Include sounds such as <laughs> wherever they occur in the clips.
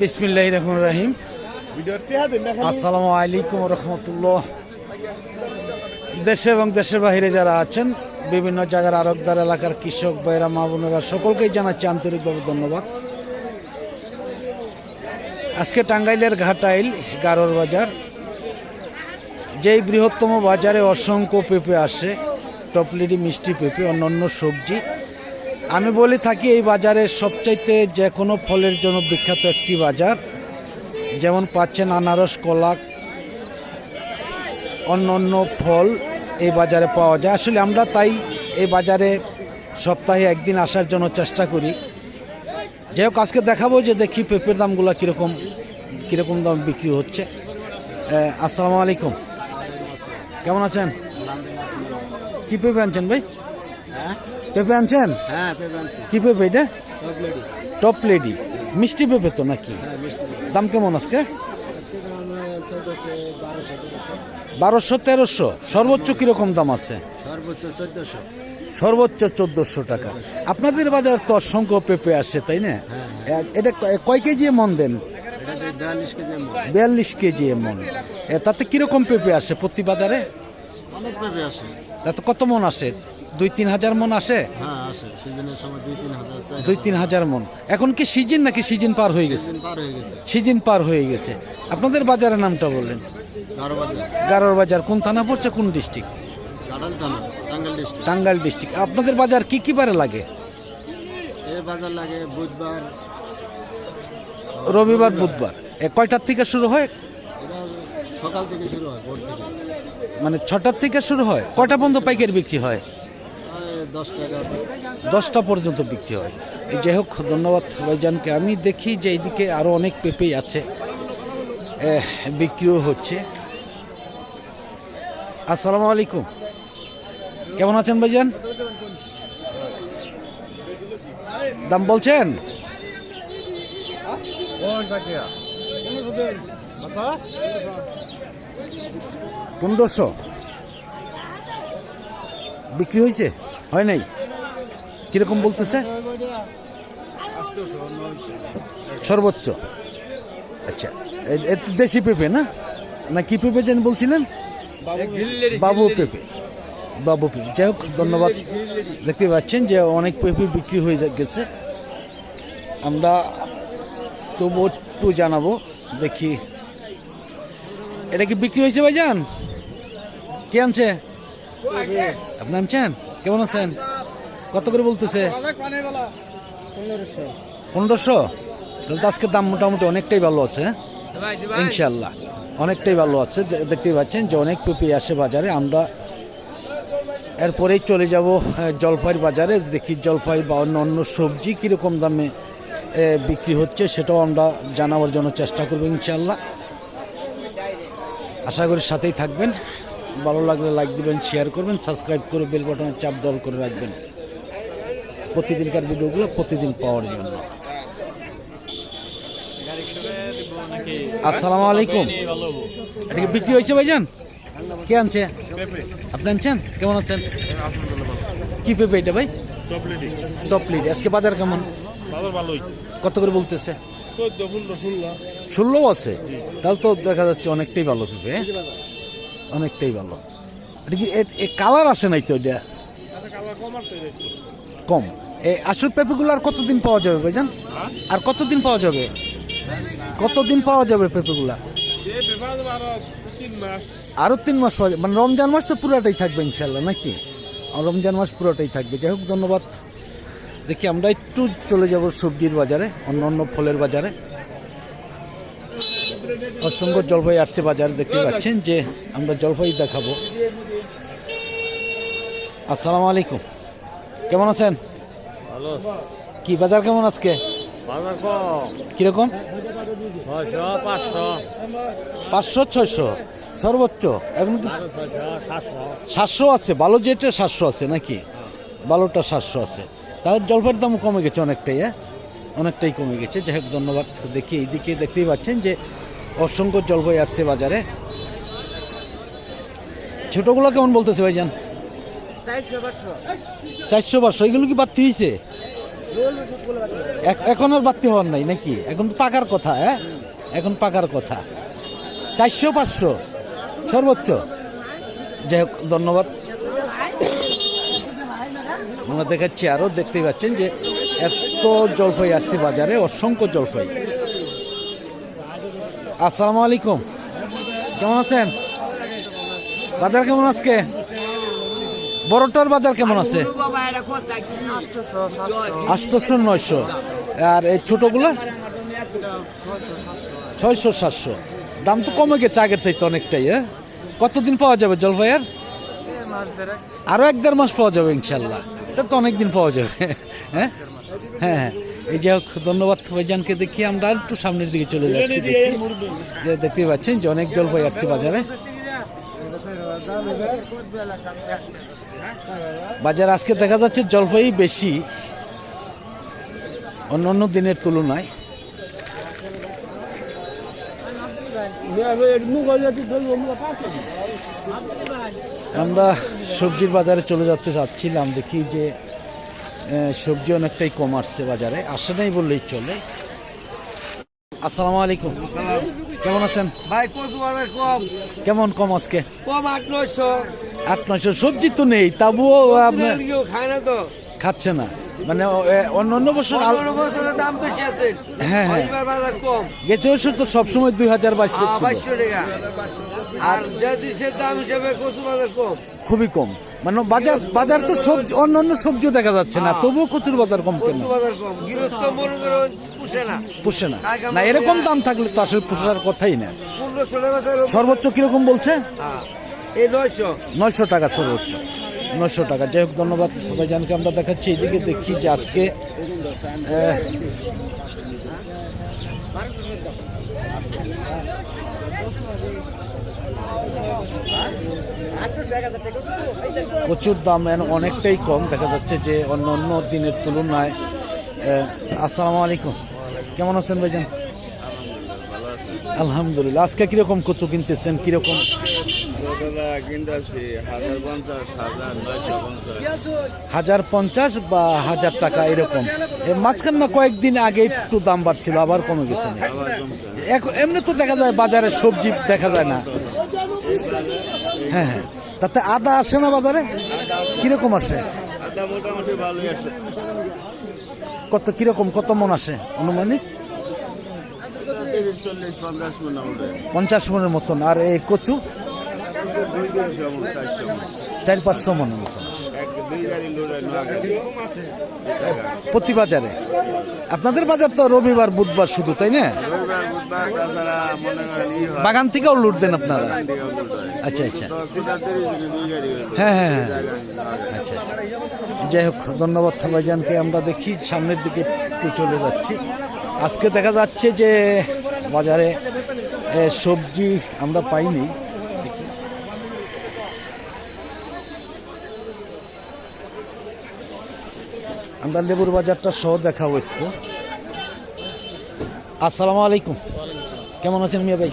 বিসমিল্লাহ রহমান রাহিম। আসসালামু আলাইকুম রহমতুল্লাহ। দেশে এবং দেশের বাহিরে যারা আছেন, বিভিন্ন জায়গার আরবদার এলাকার কৃষক ভাইরা মা বোনেরা, সকলকেই জানাচ্ছি আন্তরিকভাবে ধন্যবাদ। আজকে টাঙ্গাইলের ঘাটাইল গারোর বাজার, যেই বৃহত্তম বাজারে অসংখ্য পেঁপে আসে, টপলিডি মিষ্টি পেঁপে, অন্যান্য সবজি আমি বলে থাকি এই বাজারের সবচাইতে যে কোনো ফলের জন্য বিখ্যাত একটি বাজার। যেমন পাচ্ছেন আনারস কলা অন্য অন্য ফল এই বাজারে পাওয়া যায়। আসলে আমরা তাই এই বাজারে সপ্তাহে একদিন আসার জন্য চেষ্টা করি। যাই হোক, আজকে দেখাবো যে দেখি পেঁপের দামগুলো কীরকম কীরকম দাম বিক্রি হচ্ছে। আসসালামু আলাইকুম। কেমন আছেন? কি পেঁপে আনছেন ভাই? পেঁপে আনছেন? হ্যাঁ কি পেঁপে এটা? টপ লেডি মিষ্টি পেঁপে তো নাকি? হ্যাঁ দাম কেমন আজকে? বারোশো তেরোশো। সর্বোচ্চ কীরকম দাম আছে? সর্বোচ্চ চোদ্দোশো। সর্বোচ্চ চোদ্দোশো টাকা। আপনাদের বাজার তো অসংখ্য পেঁপে আসে তাই না? এটা কয় কেজি মন দেন? বিয়াল্লিশ কেজি মন মন তাতে কীরকম পেঁপে আসে প্রতি বাজারে? অনেক পেঁপে আসে। তাতে কত মন আসে? দুই তিন হাজার মন আসে? হ্যাঁ আসে। সিজনের সময় দুই তিন হাজার দুই তিন হাজার মন। এখন কি সিজন নাকি সিজন পার হয়ে গেছে? পার হয়ে গেছে। সিজন পার হয়ে গেছে। আপনাদের বাজারের নামটা বললেন। গারোর বাজার কোন থানা পড়ছে কোন ডিস্ট্রিক্ট টাঙ্গাইল ডিস্ট্রিক্ট আপনাদের বাজার কি কি বারে লাগে? বাজার লাগে বুধবার। রবিবার বুধবার। কয়টার থেকে শুরু হয়? সকাল থেকে শুরু হয় মানে ছটার থেকে শুরু হয়? কয়টা পর্যন্ত পাইকারি বিক্রি হয়? দশটা পর্যন্ত বিক্রি হয়। এই যাই হোক, ধন্যবাদ ভাইজানকে। আমি দেখি যে এইদিকে আরও অনেক পেঁপেই আছে। বিক্রিও হচ্ছে। আসসালামু আলাইকুম। কেমন আছেন ভাইজান? দাম বলছেন? পনেরোশো। বিক্রি হয়েছে? হয় নাই? কীরকম বলতেছে? সর্বোচ্চ। আচ্ছা এ- এ তো দেশি পেঁপে না? না কি পেঁপে যেন বলছিলেন? বাবু পেঁপে। বাবু পেঁপে। যাই হোক ধন্যবাদ। দেখতে পাচ্ছেন যে অনেক পেঁপে বিক্রি হয়ে গেছে। আমরা তবু একটু জানাব দেখি। এটা কি বিক্রি হয়েছে ভাই ভাইজান? কে আনছে? আপনি আনছেন? কেমন আছেন? কত করে বলতেছে? পনেরোশো। তাহলে তো আজকে দাম মোটামুটি অনেকটাই ভালো আছে হ্যাঁ? ইনশাল্লাহ অনেকটাই ভালো আছে। দেখতেই পাচ্ছেন যে অনেক পেঁপে আসে বাজারে। আমরা এরপরেই চলে যাব জলপাইয়ের বাজারে। দেখি জলপাই বা অন্য অন্য সবজি কীরকম দামে বিক্রি হচ্ছে সেটাও আমরা জানাবার জন্য চেষ্টা করব ইনশাল্লাহ আশা করি সাথেই থাকবেন। ভালো লাগলে লাইক দিবেন শেয়ার করবেন সাবস্ক্রাইব করে বেল বাটনে চাপ দল করে রাখবেন। প্রতিদিনকার ভিডিওগুলো প্রতিদিন পাওয়ার জন্য। আসসালামু আলাইকুম। এটা কি বিক্রি হয়েছে ভাইজান? কে আনছে? আপনি আনছেন? কেমন আছেন? কি পেঁপে এটা ভাই? টপ লিড আজকে বাজার কেমন? কত করে বলতেছে? ষোলো আছে। তাহলে তো দেখা যাচ্ছে অনেকটাই ভালো পেঁপে হ্যাঁ? অনেকটাই ভালো। এটা কি কালার আসে নাই তো এটা? কম। এই আসল পেঁপেগুলো আর কতদিন পাওয়া যাবে ভাইজান? আর কতদিন পাওয়া যাবে? কতদিন পাওয়া যাবে পেঁপেগুলা আরও তিন মাস পাওয়া যাবে। মানে রমজান মাস তো পুরোটাই থাকবে ইনশাল্লাহ নাকি? রমজান মাস পুরোটাই থাকবে। যাই হোক, ধন্যবাদ। দেখি আমরা একটু চলে যাব সবজির বাজারে অন্য অন্য ফলের বাজারে। অসংখ্য জলপাই আসছে বাজারে দেখতে পাচ্ছেন যে আমরা জলপাই দেখাবো। আসসালামু আলাইকুম। কেমন আছেন? কি বাজার কেমন আজকে? কীরকম? পাঁচশো। ছয়শো? সর্বোচ্চ। এখন সাতশো। আছে ভালো যেটা সাতশো আছে নাকি? ভালোটা সাতশো আছে। তাহলে জলপাইয়ের দাম কমে গেছে অনেকটাই হ্যাঁ? অনেকটাই কমে গেছে। যাই হোক ধন্যবাদ। দেখি এইদিকে দেখতেই পাচ্ছেন যে অসংখ্য জলপাই আসছে বাজারে। ছোটোগুলো কেমন বলতেছে ভাইজান? চারশো পাঁচশো। এগুলো কি বাড়তি হয়েছে? এখন আর বাড়তি হওয়ার নাই নাকি? এখন তো পাকার কথা হ্যাঁ? এখন পাকার কথা। চারশো পাঁচশো, সর্বোচ্চ। যাই হোক, ধন্যবাদ। আমরা দেখাচ্ছি আরও দেখতেই পাচ্ছেন যে এত জলপাই আসছে বাজারে, অসংখ্য জলপাই আসসালামু আলাইকুম। কেমন আছেন? বাজার কেমন আজকে? বড়টার বাজার কেমন আছে? আটশোশো নয়শো। আর এই ছোটোগুলো? ছয়শো সাতশো। দাম তো কমে গেছে আগের চাইতে অনেকটাই হ্যাঁ? কতদিন পাওয়া যাবে জলপাইয়ের আরও এক দেড় মাস পাওয়া যাবে ইনশাল্লাহ। তা অনেক দিন পাওয়া যাবে হ্যাঁ? হ্যাঁ হ্যাঁ। এই যাই হোক, ধন্যবাদ ভাইজানকে দেখি, আমরা একটু সামনের দিকে চলে যাচ্ছি যে দেখতে পাচ্ছেন যে অনেক জলপাই আসছে বাজারে। বাজার আজকে দেখা যাচ্ছে জলপাই বেশি অন্য অন্য দিনের তুলনায়। আমরা সবজির বাজারে চলে যেতে চাচ্ছিলাম দেখি যে সবজি অনেকটাই কম আসছে বাজারে আসে নাই বললেই চলে। আসসালামু আলাইকুম। কেমন আছেন? ভাই কম। কেমন কম আজকে? কম আট নয়শো। আট নয়শো সবজি তো নেই তবুও আপনার খায় না তো। খাচ্ছে না। মানে অন্য অন্য বছর পনেরো বছরের দাম বেশি আছে। হ্যাঁ, হ্যাঁ। বাজার কম। গেছে বছর তো সবসময় দুই হাজার বাইশশো টাকা। আর যে দেশের দাম হিসেবে কচু বাজার কম। খুবই কম। মানে বাজার বাজার তো সবজি অন্য অন্য সবজিও দেখা যাচ্ছে না। তবুও কচুর বাজার কম কেন? পুষে না। না। এরকম দাম থাকলে তো আসলে পুষার কথাই না। সর্বোচ্চ কীরকম বলছে? এই নয়শো। টাকা সর্বোচ্চ। নয়শো টাকা। যাই হোক ধন্যবাদ সবাই জানকে আমরা দেখাচ্ছি এদিকে দেখি যে আজকে আহ, প্রচুর দাম অনেকটাই কম। দেখা যাচ্ছে যে অন্য অন্য দিনের তুলনায় আসসালামু আলাইকুম। কেমন আছেন ভাইজান? আলহামদুলিল্লাহ। আজকে কীরকম কচু কিনতেছেন? কীরকম? হাজার পঞ্চাশ বা হাজার টাকা এরকম। মাঝখান না কয়েকদিন আগে একটু দাম বাড়ছিল, আবার কমে গেছে এমনি তো দেখা যায় বাজারে সবজি দেখা যায় না। হ্যাঁ হ্যাঁ তাতে আদা আসে না বাজারে? কীরকম আসে? কত কীরকম কত মন আসে অনুমানিক পঞ্চাশ মনে মনের মতন। আর এই কচু? চার পাঁচশো মনের মতন প্রতি বাজারে? আপনাদের বাজার তো রবিবার বুধবার শুধু তাই না? বাগান থেকেও লুট দেন আপনারা? আচ্ছা আচ্ছা। হ্যাঁ হ্যাঁ হ্যাঁ। জায়গা আচ্ছা। যাই হোক, ধন্যবাদ ভাইজানকে। আমরা দেখি সামনের দিকে একটু চলে যাচ্ছি। আজকে দেখা যাচ্ছে যে বাজারে সবজি আমরা পাইনি। আমরা লেবুর বাজারটা সহ দেখাবো একটু। আসসালামু আলাইকুম। কেমন আছেন মিয়া ভাই?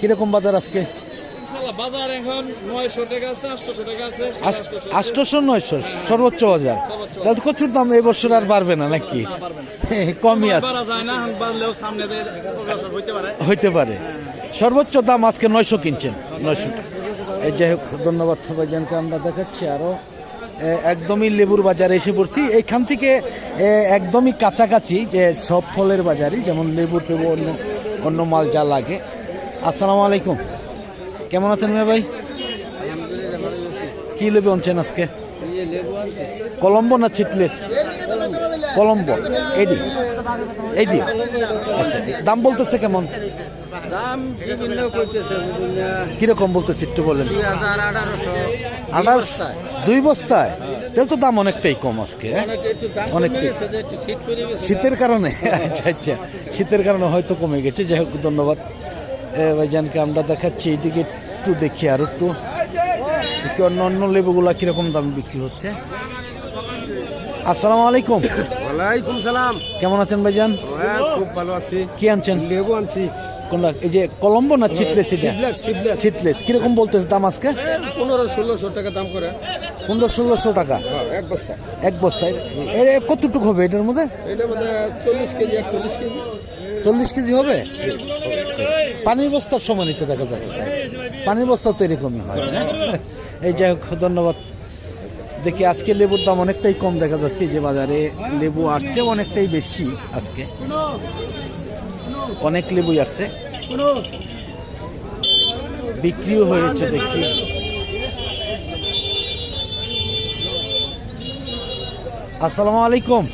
কীরকম বাজার আজকে? বাজার এখন নয়শো টাকা আছে আটশো টাকা আছে আষ্টশো নয়শো সর্বোচ্চ বাজার। তাহলে তো কচুর দাম এই বছর আর বাড়বে না নাকি? <laughs> কমই আছে। হইতে পারে। সর্বোচ্চ দাম আজকে নয়শো কিনছেন নয়শো। এই যাই হোক ধন্যবাদ ভাইজানকে আমরা দেখাচ্ছি আরও একদমই লেবুর বাজারে এসে পড়ছি। এইখান থেকে একদমই কাছাকাছি যে সব ফলের বাজারই, যেমন লেবু টেবু, অন্য অন্য মাল যা লাগে। আসসালামু আলাইকুম। কেমন আছেন মেয়ে ভাই? কী লেবু আনছেন আজকে? কলম্বো না চিটলেস? কলম্বো। এডি এডি আচ্ছা দাম বলতেছে কেমন? দাম বিভিন্ন করতেছে কীরকম বলতেছে একটু বলেন। দুই আঠারোশো। আঠারোশো দুই বস্তায়। তাহলে তো দাম অনেকটাই কম আজকে হ্যাঁ? গেছে শীতের কারণে আচ্ছা আচ্ছা। শীতের কারণে হয়তো কমে গেছে। যাই হোক ধন্যবাদ। ভাইজানকে আমরা দেখাচ্ছি এইদিকে একটু দেখি আর একটু। দেখি অন্য অন্য লেবুগুলা কীরকম দাম বিক্রি হচ্ছে? আসসালামু আলাইকুম। ওয়ালাইকুম সালাম। কেমন আছেন ভাইজান? হ্যাঁ খুব ভালো আছি। কি আনছেন? লেবু আনছি। কোনটা? এই যে কলম্বো না চিটলেস কীরকম বলতেছে দাম আজকে? পনেরো ষোলোশো টাকা দাম করে। পনেরো ষোলোশো টাকা? হ্যাঁ এক বস্তা। এক এর এর কতটুকু হবে এটার মধ্যে? এটার মধ্যে চল্লিশ কেজি একচল্লিশ কেজি। চল্লিশ কেজি হবে? পানির বস্তার সমানিত দেখা যাচ্ছে তাই। পানির বস্তা তো এরকমই হয় হ্যাঁ? এই যাই হোক ধন্যবাদ। দেখি আজকে লেবুর দাম অনেকটাই কম দেখা যাচ্ছে যে বাজারে লেবু আসছে অনেকটাই বেশি আজকে। অনেক লেবুই আসছে বিক্রিও হয়েছে দেখি। আসসালামু আলাইকুম।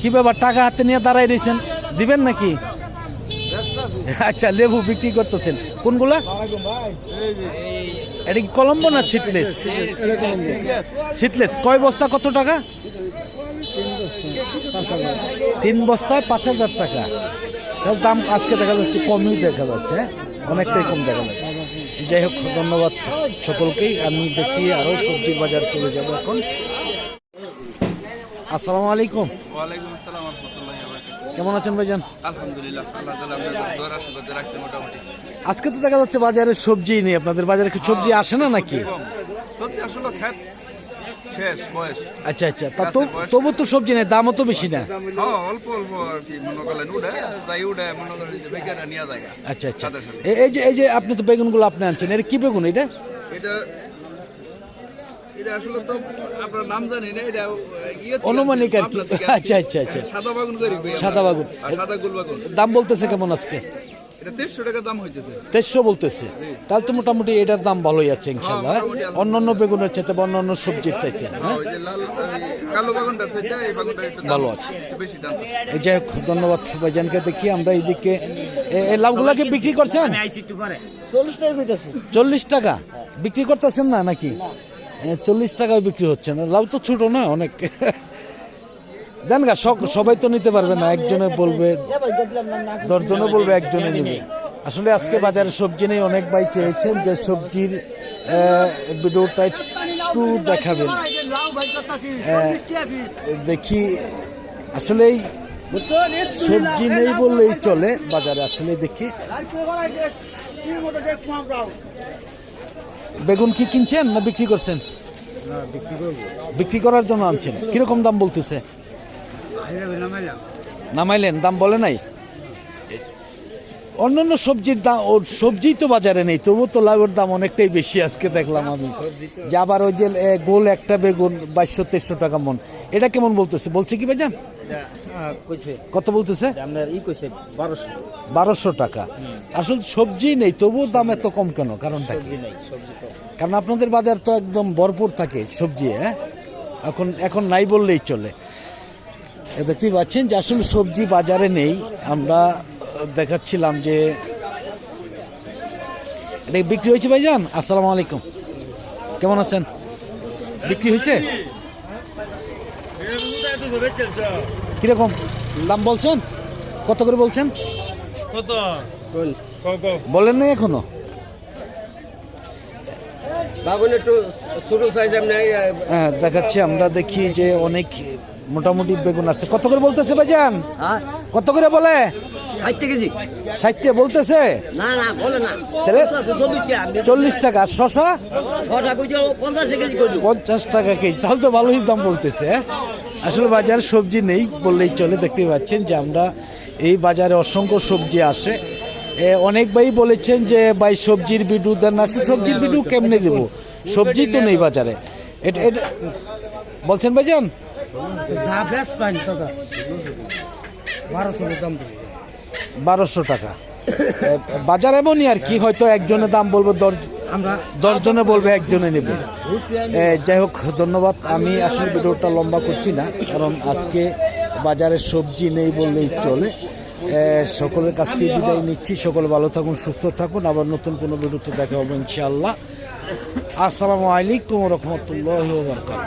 কি ব্যাপার, টাকা হাতে নিয়ে দাঁড়াই রয়েছেন দিবেন নাকি? আচ্ছা লেবু বিক্রি করতেছেন। কোনগুলা? এটা কি কলম্বো না সিটলেস? সিটলেস। কয় বস্তা, কত টাকা? তিন বস্তায় পাঁচ হাজার টাকা। তার দাম আজকে দেখা যাচ্ছে কমই দেখা যাচ্ছে হ্যাঁ? অনেকটাই কম দেখা যাচ্ছে। যাই হোক ধন্যবাদ সকলকেই। আমি দেখি আরও সবজির বাজার চলে যাব এখন। আসসালামু আলাইকুম। ওয়ালাইকুম আসসালাম কেমন আছেন ভাইজান? আলহামদুলিল্লাহ আজকে তো দেখা যাচ্ছে বাজারে সবজি নেই। আপনাদের বাজারে কি সবজি আসে না নাকি? সত্যি আসলে শেষ বয়স। আচ্ছা আচ্ছা। তা তো তবু তো সবজি নেই দামও তো বেশি না। হ্যাঁ অল্প অল্প আর কি মনে করলেন যাই মনে করেন যে বেকারে নিয়ে যায়। আচ্ছা আচ্ছা। এই যে এই যে আপনি তো বেগুনগুলো আপনি আনছেন এটা কি বেগুন এটা? এটা এটা আসলে তো আপনার নাম জানি না এটা ইয়ে অনুমানিক আর কি। আচ্ছা, আচ্ছা, আচ্ছা। সাদা বাগুন করি সাদা বাগুন। সাদা গুল বাগুন। দাম বলতেছে কেমন আজকে? এটা দেড়শো টাকা দাম হইতেছে। তেইশশো বলতেছে। তাহলে তো মোটামুটি এটার দাম ভালোই আছে ইনশাল্লাহ হ্যাঁ, অন্য অন্য বেগুনের চাইতে বা অন্য অন্য সবজির চাইতে হ্যাঁ? ওই যে লাল ওই কালো বাগুনটা সেটা এই বাগুনটা একটু দাম ভালো আছে। এই যাই হোক ধন্যবাদ ভাইজানকে দেখি আমরা এইদিকে এই লাউগুলাকে বিক্রি করছেন? চল্লিশ টাকা কইতাছি। চল্লিশ টাকা? বিক্রি করতেছেন না নাকি? চল্লিশ টাকায় বিক্রি হচ্ছে না। লাউ তো ছোট না অনেক। দেন গা সব- সবাই তো নিতে পারবে না একজনে বলবে দশজনে বলবে একজনে নেবে। আসলে আজকে বাজারে সবজি নেই অনেক ভাই চেয়েছেন যে সবজির ভিডিওটা একটু দেখাবেন। দেখি আসলেই সবজি নেই বললেই চলে বাজারে আসলে দেখি। বেগুন কি কিনছেন না বিক্রি করছেন? বিক্রি করার জন্য আনছেন। কীরকম দাম বলতেছে? নামাইলেন দাম বলে নাই? অন্যান্য সবজির দাম ওর সবজি তো বাজারে নেই তবু তো লাউয়ের দাম অনেকটাই বেশি আজকে দেখলাম আমি। যে আবার ওই যে গোল একটা বেগুন বাইশশো তেইশশো টাকা মন। এটা কেমন বলতেছে? বলছে কি ভাইজান? কত বলতেছে? বারোশো। টাকা। আসলে সবজি নেই তবুও দাম এত কম কেন? কারণটা কারণ আপনাদের বাজার তো একদম ভরপুর থাকে সবজি হ্যাঁ? এখন এখন নাই বললেই চলে। দেখতেই পাচ্ছেন যে আসলে সবজি বাজারে নেই। আমরা দেখাচ্ছিলাম যে এটা বিক্রি হয়েছে ভাইজান? আসসালামু আলাইকুম। কেমন আছেন? বিক্রি হয়েছে? কীরকম দাম বলছেন? কত করে বলছেন? বলেন নাই এখনও। বাগুন একটু ছোট সাইজ আপনি হ্যাঁ দেখাচ্ছি আমরা দেখি যে অনেক মোটামুটি বেগুন আসছে। কত করে বলতেছে ভাইজান? হ্যাঁ? কত করে বলে? বলতেছে? না না বলে না। তাহলে চল্লিশ টাকা চল্লিশ আর শশা? পঞ্চাশ টাকা কেজি। তাহলে তো ভালোই দাম বলতেছে। হ্যাঁ? আসলে বাজারে সবজি নেই বললেই চলে। দেখতে পাচ্ছেন যে আমরা এই বাজারে অসংখ্য সবজি আসে। অনেক ভাই বলেছেন যে ভাই সবজির বিডু দেন না। সে সবজির বিডু কেমনে দেবো? সবজি তো নেই বাজারে। এটা এটা বলছেন ভাইজান? যা বেশ পাইন দাদা বারোশো দাম বারোশো টাকা। বাজার এমনই আর কি হয়তো একজনের দাম বলব দশ আমরা দশজনে বলবে একজনে নেবে। যাই হোক ধন্যবাদ। আমি আসলে ভিডিওটা লম্বা করছি না কারণ আজকে বাজারে সবজি নেই বললেই চলে। সকলের কাছ থেকে বিদায় নিচ্ছি। সকলে ভালো থাকুন সুস্থ থাকুন। আবার নতুন কোনো ভিডিওতে দেখা হবে ইনশাআল্লাহ। আসসালামু আলাইকুম রহমতুল্লাহ বরকাত